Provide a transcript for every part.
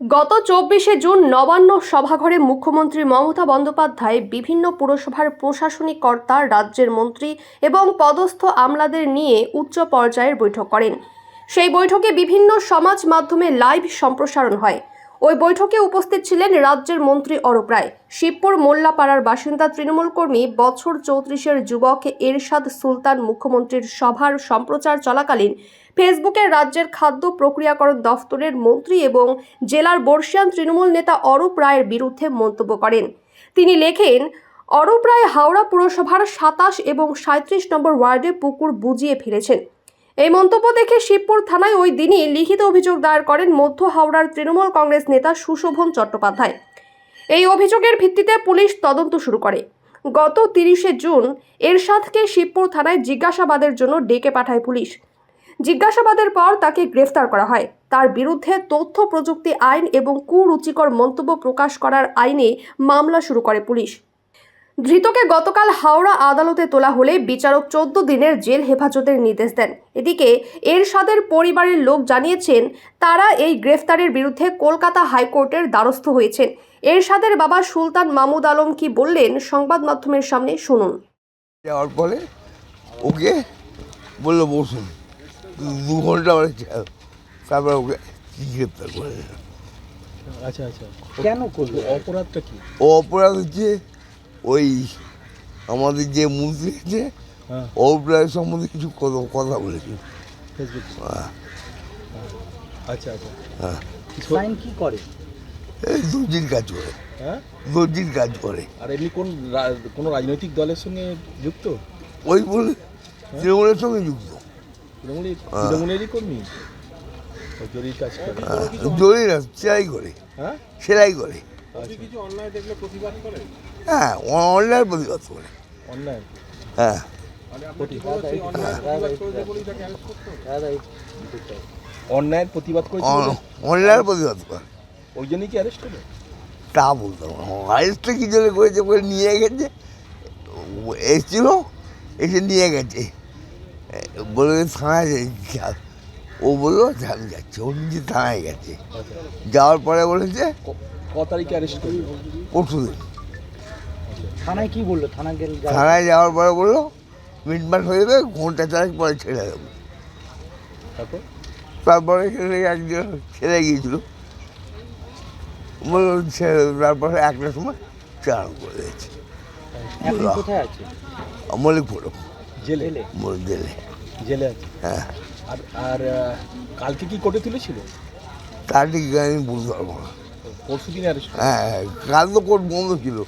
গত চব্বিশে জুন নবান্ন সভাঘরে মুখ্যমন্ত্রী মমতা বন্দ্যোপাধ্যায় বিভিন্ন পুরসভার প্রশাসনিক কর্তা, রাজ্যের মন্ত্রী এবং পদস্থ আমলাদের নিয়ে উচ্চ পর্যায়ের বৈঠক করেন। সেই বৈঠকে বিভিন্ন সমাজ মাধ্যমে লাইভ সম্প্রসারণ হয়। ওই বৈঠকে উপস্থিত ছিলেন রাজ্যের মন্ত্রী অরূপ রায়। শিবপুর মোল্লাপাড়ার বাসিন্দা তৃণমূল কর্মী বছর চৌত্রিশের যুবক এরশাদ সুলতান মুখ্যমন্ত্রীর সভার সম্প্রচার চলাকালীন ফেসবুকে রাজ্যের খাদ্য প্রক্রিয়াকরণ দফতরের মন্ত্রী এবং জেলার বর্ষিয়ান তৃণমূল নেতা অরূপ রায়ের বিরুদ্ধে মন্তব্য করেন। তিনি লেখেন, অরূপ রায় হাওড়া পুরসভার সাতাশ এবং সাঁত্রিশ নম্বর ওয়ার্ডে পুকুর বুজিয়ে ফেলেছেন। এই মন্তব্য দেখে শিবপুর থানায় ওই দিনই লিখিত অভিযোগ দায়ের করেন মধ্য হাওড়ার তৃণমূল কংগ্রেস নেতা সুশোভন চট্টোপাধ্যায়। এই অভিযোগের ভিত্তিতে পুলিশ তদন্ত শুরু করে। গত তিরিশে জুন এরশাদকে শিবপুর থানায় জিজ্ঞাসাবাদের জন্য ডেকে পাঠায় পুলিশ। জিজ্ঞাসাবাদের পর তাকে গ্রেফতার করা হয়। তার বিরুদ্ধে তথ্য, প্রযুক্তি, আইন এবং কুরুচিকর মন্তব্য প্রকাশ করার আইনে মামলা শুরু করে পুলিশ। ধৃতকে গতকাল হাওড়া আদালতে তোলা হলে বিচারক চোদ্দ দিনের জেল হেফাজতের নির্দেশ দেন। এদিকে এরশাদের পরিবারের লোক জানিয়েছেন তারা এই গ্রেফতারের বিরুদ্ধে কলকাতা হাইকোর্টের দ্বারস্থ হয়েছেন। এরশাদের বাবা সুলতান মামুদ আলম কি বললেন সংবাদ মাধ্যমের সামনে শুনুন। যাওয়ার পরে ওকে বলল বসুন দু ঘণ্টা তারপরে ওকে গ্রেপ্তার করে আচ্ছা আচ্ছা। কেন করল? অপরাধটা কি? ও অপরাধ হচ্ছে ওই আমাদের যে মন্ত্রী আছে হ্যাঁ। অপরাধ সম্বন্ধে কিছু কথা কথা বলেছে হ্যাঁ, আচ্ছা আচ্ছা। হ্যাঁ। কি করে? এই দর্জির কাজ করে। হ্যাঁ? দর্জির কাজ করে। আর এমনি কোন কোনো রাজনৈতিক দলের সঙ্গে যুক্ত? ওই বলে তৃণমূলের সঙ্গে যুক্ত। তৃণমূলের তৃণমূলেরই কর্মী? জরির কাজ করে। না সেলাই করে। হ্যাঁ? সেলাই করে। হ্যাঁ অনলাইন প্রতিবাদ করে। হ্যাঁ। অন্যায়ের প্রতিবাদ করেছে অনলাইন প্রতিবাদ করে। ওই জন্যই কি অ্যারেস্ট হলো? তা বলতে কি জন্য করেছে বলে নিয়ে গেছে? ও এসেছিল এসে নিয়ে গেছে। বলে থানায় যা- ও বলল যে আমি যাচ্ছি। ও নিজে থানায় গেছে। আচ্ছা। যাওয়ার পরে বলেছে ক- ক তারিখে অ্যারেস্ট করল পরশু দিন। থানায় কি বলল? থানা গেল থানায় যাওয়ার পরে বলল মিটমাট হয়ে যাবে ঘণ্টা চারেক পরে ছেড়ে দেবো। তারপর? তারপরে একজন ছেড়ে গিয়েছিল। বলল ছেড়ে দেবে। তারপরে একটার সময় চান করে দিয়েছে। কোথায় আছে? জেলে? জেলে? জেলে। আছে? হ্যাঁ। আর আর কালকে কি কোর্টে তুলেছিল? তার আমি বুঝতে পারব না অ্যারেস্ট হ্যাঁ হ্যাঁ, কাল তো কোর্ট বন্ধ ছিল।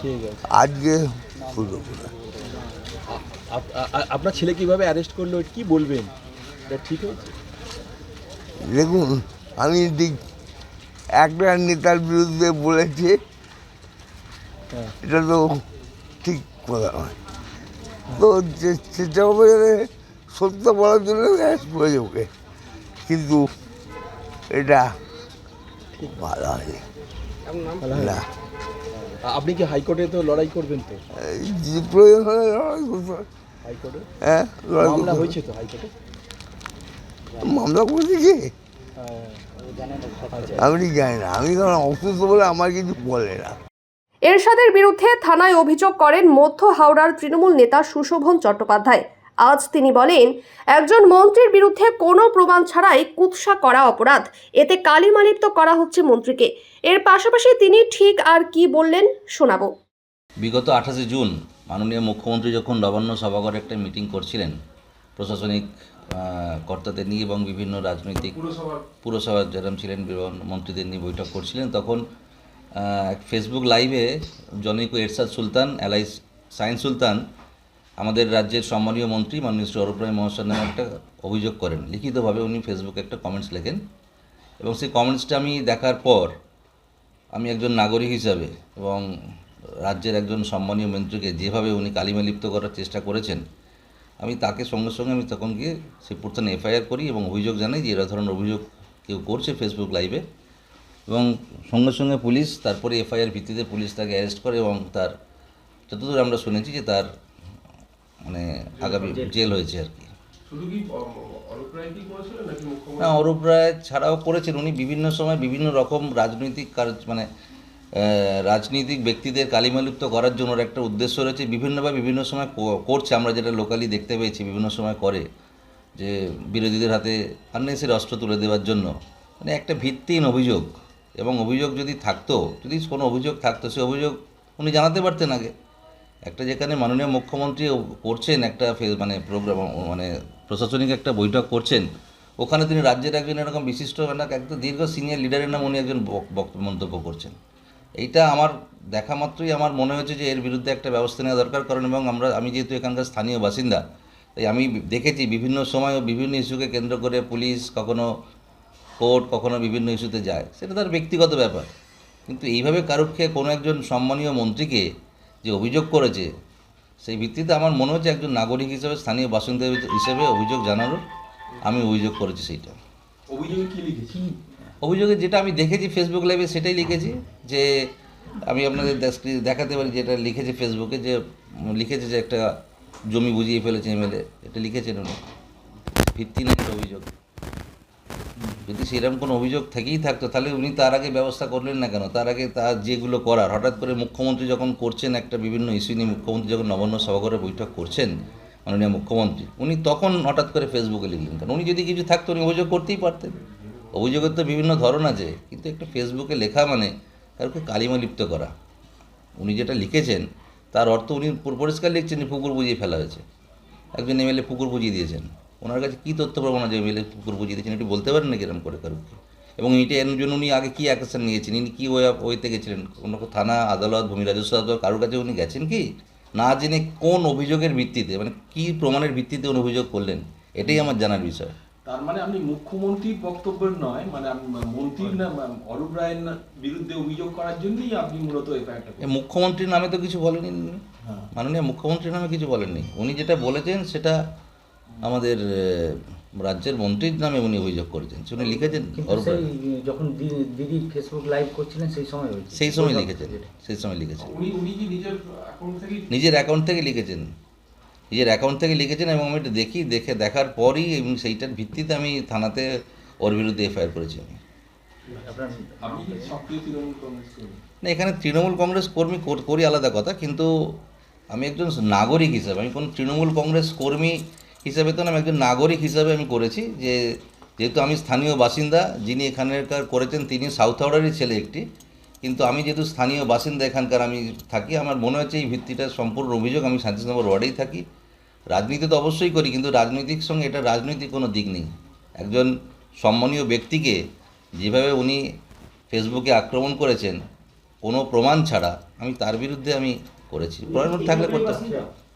ঠিক আছে। আজকে খুললো আপনার ছেলে কীভাবে অ্যারেস্ট করল কি বলবেন? এটা ঠিক হয়েছে? দেখুন আমি ঠিক একটা নেতার বিরুদ্ধে বলেছি। হ্যাঁ। এটা তো ঠিক কথা নয়। তো চেষ্টা করব সত্য বলার জন্য ওকে। কিন্তু এটা খুব ভালো হয়। না। আপনি কি হাইকোর্টে তো লড়াই করবেন তো? প্রয়োজন হলে লড়াই হাইকোর্টে হ্যাঁ মামলা হয়। হয়েছে তো হাইকোর্টে মামলা দিয়েছে হ্যাঁ জানে না সব আমি জানি না আমি কারণ অসুস্থ বলে আমার কিছু বলে না। এরশাদের বিরুদ্ধে থানায় অভিযোগ করেন মধ্য হাওড়ার তৃণমূল নেতা সুশোভন চট্টোপাধ্যায়। আজ তিনি বলেন একজন মন্ত্রীর বিরুদ্ধে কোনো প্রমাণ ছাড়াই কুৎসা করা অপরাধ। এতে কালিমালিপ্ত করা হচ্ছে মন্ত্রীকে। এর পাশাপাশি তিনি ঠিক আর কি বললেন শোনাবো। বিগত আঠাশে জুন মাননীয় মুখ্যমন্ত্রী যখন নবান্ন সভাঘরে একটা মিটিং করছিলেন প্রশাসনিক কর্তাদের নিয়ে এবং বিভিন্ন রাজনৈতিক পুরসভার। যেরকম ছিলেন বিভিন্ন মন্ত্রীদের নিয়ে বৈঠক করছিলেন তখন ফেসবুক লাইভে জনৈক এরশাদ সুলতান এলাই সাইন সুলতান আমাদের রাজ্যের সম্মানীয় মন্ত্রী মাননীয় শ্রী অরূপ রায় মহাশয় নামে একটা অভিযোগ করেন। লিখিতভাবে উনি ফেসবুকে একটা কমেন্টস লেখেন এবং সেই কমেন্টসটা আমি দেখার পর আমি একজন নাগরিক হিসাবে এবং রাজ্যের একজন সম্মানীয় মন্ত্রীকে যেভাবে উনি কালিমা লিপ্ত করার চেষ্টা করেছেন, আমি তাকে সঙ্গে সঙ্গে আমি তখন গিয়ে শিবপুর থানে এফআইআর করি এবং অভিযোগ জানাই যে এরা ধরনের অভিযোগ কেউ করছে ফেসবুক লাইভে এবং সঙ্গে সঙ্গে পুলিশ, তারপরে এফআইআর ভিত্তিতে পুলিশ তাকে অ্যারেস্ট করে এবং তার, যতদূর আমরা শুনেছি যে তার মানে আগামী জেল। হয়েছে আর কি। না অরূপ রায় ছাড়াও করেছেন। উনি বিভিন্ন সময় বিভিন্ন রকম রাজনৈতিক কাজ মানে রাজনৈতিক ব্যক্তিদের কালিমালিপ্ত করার জন্য ওর একটা উদ্দেশ্য রয়েছে। বিভিন্নভাবে বিভিন্ন সময় কো- করছে। আমরা যেটা লোকালি দেখতে পেয়েছি বিভিন্ন সময় করে যে বিরোধীদের হাতে আননেসের অস্ত্র তুলে দেওয়ার জন্য। মানে একটা ভিত্তিহীন অভিযোগ। এবং অভিযোগ যদি থাকতো যদি কোনো অভিযোগ থাকতো সে অভিযোগ উনি জানাতে পারতেন আগে। একটা যেখানে মাননীয় মুখ্যমন্ত্রী করছেন একটা মানে প্রোগ্রাম মানে প্রশাসনিক একটা বৈঠক করছেন, ওখানে তিনি রাজ্যের একজন এরকম বিশিষ্ট মানে একটা দীর্ঘ সিনিয়র লিডারের নাম উনি একজন মন্তব্য করছেন। এইটা আমার দেখা মাত্রই আমার মনে হয়েছে যে এর বিরুদ্ধে একটা ব্যবস্থা নেওয়া দরকার, কারণ এবং আমরা, আমি যেহেতু এখানকার স্থানীয় বাসিন্দা, তাই আমি দেখেছি বিভিন্ন সময় বিভিন্ন ইস্যুকে কেন্দ্র করে পুলিশ কখনো কোর্ট, কখনো বিভিন্ন ইস্যুতে যায়। সেটা তার ব্যক্তিগত ব্যাপার। কিন্তু এইভাবে কারুক্ষে কোনো একজন সম্মানীয় মন্ত্রীকে যে অভিযোগ করেছে সেই ভিত্তিতে আমার মনে হচ্ছে একজন নাগরিক হিসেবে স্থানীয় বাসিন্দা হিসেবে অভিযোগ জানানোর আমি অভিযোগ করেছি সেইটা। অভিযোগে কি লিখেছি? অভিযোগে যেটা আমি দেখেছি ফেসবুক লাইভে সেটাই লিখেছি যে আমি আপনাদের দেখাতে পারি যেটা লিখেছে ফেসবুকে যে লিখেছে যে একটা জমি বুঝিয়ে ফেলেছে এমএলএ এটা লিখেছেন উনি। ভিত্তি নেই অভিযোগ। যদি সেরকম কোনো অভিযোগ থেকেই থাকতো। তাহলে উনি তার আগে ব্যবস্থা করলেন না কেন? তার আগে তার যেগুলো করার, হঠাৎ করে মুখ্যমন্ত্রী যখন করছেন একটা বিভিন্ন ইস্যু নিয়ে, মুখ্যমন্ত্রী যখন নবান্ন সভাঘরে বৈঠক করছেন, মাননীয় মুখ্যমন্ত্রী, উনি তখন হঠাৎ করে ফেসবুকে লিখলেন কারণ উনি যদি কিছু থাকতো, উনি অভিযোগ করতেই পারতেন। অভিযোগের তো বিভিন্ন ধরন আছে, কিন্তু একটা ফেসবুকে লেখা মানে কাউকে কালিমালিপ্ত করা। উনি যেটা লিখেছেন, তার অর্থ উনি পুরো পরিষ্কার লিখছেন পুকুর বুঝিয়ে ফেলা হয়েছে। একজন এমএলএ পুকুর বুঝিয়ে দিয়েছেন। ওনার কাছে কী তথ্য প্রমাণ আছে এমএলএ পুকুর বুঝিয়ে দিয়েছেন একটু বলতে পারেন না কিরম করে কারুকে? এবং এটা এর জন্য উনি আগে কী অ্যাকশন নিয়েছেন? ইনি কী ওয়ে ওয়েতে গেছিলেন? কোনো থানা আদালত ভূমি রাজস্ব আদালত কারোর কাছে উনি গেছেন কি? না জেনে কোন অভিযোগের ভিত্তিতে মানে কী প্রমাণের ভিত্তিতে উনি অভিযোগ করলেন? এটাই আমার জানার বিষয়। তার মানে আপনি মুখ্যমন্ত্রীর বক্তব্যের নয় মানে মন্ত্রীর না অরূপ রায়ের বিরুদ্ধে অভিযোগ করার জন্যই আপনি মূলত এফআইআরটা মুখ্যমন্ত্রীর নামে তো কিছু বলেনি হ্যাঁ। মাননীয় মুখ্যমন্ত্রীর নামে কিছু বলেননি। উনি যেটা বলেছেন সেটা আমাদের রাজ্যের মন্ত্রীর নামে উনি অভিযোগ করেছেন। উনি লিখেছেন সেই যখন দিদি ফেসবুক লাইভ করছিলেন সেই সময় সেই সময় লিখেছেন সেই সময় লিখেছেন। উনি উনি কি নিজের অ্যাকাউন্ট থেকে নিজের অ্যাকাউন্ট থেকে লিখেছেন। নিজের অ্যাকাউন্ট থেকে লিখেছেন এবং আমি এটা দেখি দেখে দেখার পরই এবং সেইটার ভিত্তিতে আমি থানাতে ওর বিরুদ্ধে এফআইআর করেছি আমি। আপনার আপনি কি সক্রিয় তৃণমূল কংগ্রেস কর্মী? না এখানে তৃণমূল কংগ্রেস কর্মী কর- করি আলাদা কথা কিন্তু আমি একজন নাগরিক হিসাবে আমি কোনো তৃণমূল কংগ্রেস কর্মী হিসাবে তো না আমি একজন নাগরিক হিসাবে আমি করেছি যে যেহেতু আমি স্থানীয় বাসিন্দা যিনি এখানকার করেছেন তিনি সাউথ হাওড়ারই ছেলে একটি। কিন্তু আমি যেহেতু স্থানীয় বাসিন্দা এখানকার আমি থাকি আমার মনে হচ্ছে এই ভিত্তিটা সম্পূর্ণ অভিযোগ আমি শান্তিনগর ওয়ার্ডেই থাকি। রাজনীতি তো অবশ্যই করি কিন্তু রাজনৈতিক সঙ্গে এটা রাজনৈতিক কোনো দিক নেই। একজন সম্মানীয় ব্যক্তিকে যেভাবে উনি ফেসবুকে আক্রমণ করেছেন কোনো প্রমাণ ছাড়া আমি তার বিরুদ্ধে আমি করেছি। প্রমাণ থাকলে করতে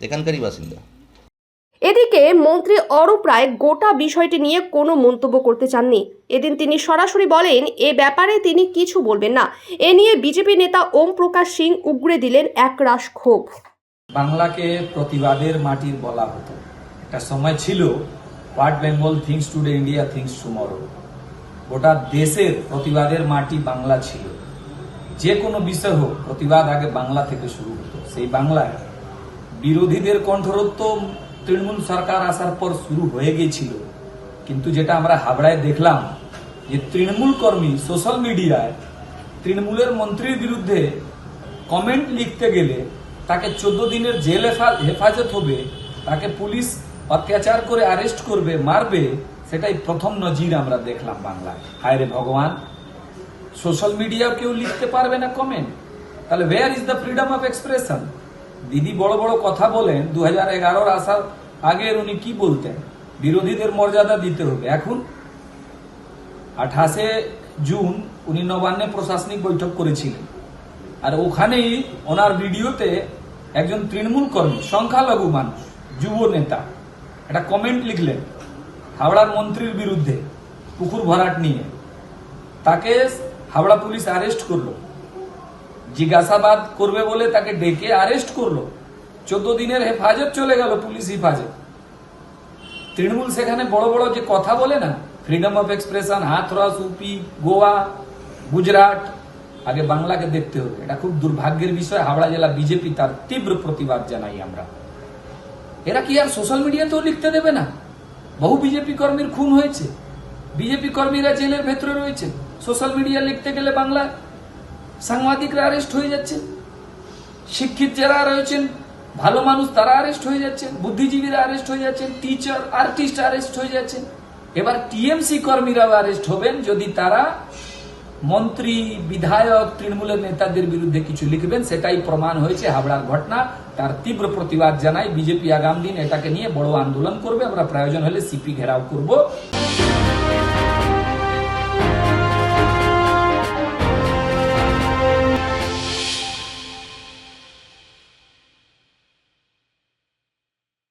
এখানকারই বাসিন্দা। এদিকে মন্ত্রী অরূপ রায় গোটা বিষয়টি নিয়ে কোনো মন্তব্য করতে চাননি। এদিন তিনি সরাসরি বলেন, এ ব্যাপারে তিনি কিছু বলবেন না। এ নিয়ে বিজেপি নেতা ওম প্রকাশ সিং উগড়ে দিলেন এক একরাশ ক্ষোভ। বাংলাকে প্রতিবাদের মাটির বলা হতো। একটা সময় ছিল, what Bengal thinks today India thinks tomorrow. গোটা দেশের প্রতিবাদের মাটি বাংলা ছিল। যে কোনো বিষয় হোক, প্রতিবাদ আগে বাংলা থেকে শুরু হতো। সেই বাংলায় বিরোধীদের কণ্ঠরোধ তো তৃণমূল সরকার আসার পর শুরু হয়ে গিয়েছিল। কিন্তু যেটা আমরা হাবড়ায় দেখলাম, যে তৃণমূল কর্মী সোশ্যাল মিডিয়ায় তৃণমূলের মন্ত্রীর বিরুদ্ধে কমেন্ট লিখতে গেলে তাকে চোদ্দ দিনের জেল হেফাজত হবে, তাকে পুলিশ অত্যাচার করে অ্যারেস্ট করবে, মারবে, সেটাই প্রথম নজির আমরা দেখলাম বাংলায়। হায় রে ভগবান! সোশ্যাল মিডিয়াও কেউ লিখতে পারবে না কমেন্ট তাহলে where is the freedom of expression দিদি বড় বড় কথা বলেন দু হাজার এগারোর আসার আগের উনি কি বলতেন? বিরোধীদের মর্যাদা দিতে হবে। এখন আঠাশে জুন উনি নবান্নে প্রশাসনিক বৈঠক করেছিলেন। আর ওখানেই ওনার ভিডিওতে একজন তৃণমূল কর্মী, সংখ্যালঘু মানুষ, যুব নেতা, একটা কমেন্ট লিখলেন, হাওড়ার মন্ত্রীর বিরুদ্ধে পুকুর ভরাট নিয়ে। তাকে হাওড়া পুলিশ অ্যারেস্ট করল। জিজ্ঞাসাবাদ করবে বলে তাকে ডেকে অ্যারেস্ট করল। চোদ্দ দিনের হেফাজত চলে গেল পুলিশ হেফাজত। তৃণমূল সেখানে বড় বড় যে কথা বলে না freedom of expression Hathras UP Goa, Gujarat, আগে বাংলাকে দেখতে হবে। এটা খুব দুর্ভাগ্যের বিষয়, হাওড়া জেলা বিজেপি তার তীব্র প্রতিবাদ জানাই আমরা। এরা কি আর সোশ্যাল মিডিয়াতেও লিখতে দেবে না? বহু বিজেপি কর্মীর খুন হয়েছে। বিজেপি কর্মীরা জেলের ভেতরে রয়েছে। সোশ্যাল মিডিয়া লিখতে গেলে বাংলায় সাংবাদিকরা অ্যারেস্ট হয়ে যাচ্ছে শিক্ষিত যারা রয়েছেন, ভালো মানুষ তারা অ্যারেস্ট হয়ে যাচ্ছেন, বুদ্ধিজীবীরা অ্যারেস্ট হয়ে যাচ্ছেন টিচার আর্টিস্ট অ্যারেস্ট হয়ে যাচ্ছেন। এবার টিএমসি কর্মীরাও অ্যারেস্ট হবেন যদি তারা মন্ত্রী, বিধায়ক, তৃণমূলের নেতাদের বিরুদ্ধে কিছু লিখবেন, সেটাই প্রমাণ হয়েছে, হাবড়ার ঘটনা। তার তীব্র প্রতিবাদ জানাই বিজেপি আগামী দিন এটাকে নিয়ে বড় আন্দোলন করবে। আমরা প্রয়োজন হলে সিপি ঘেরাও করব।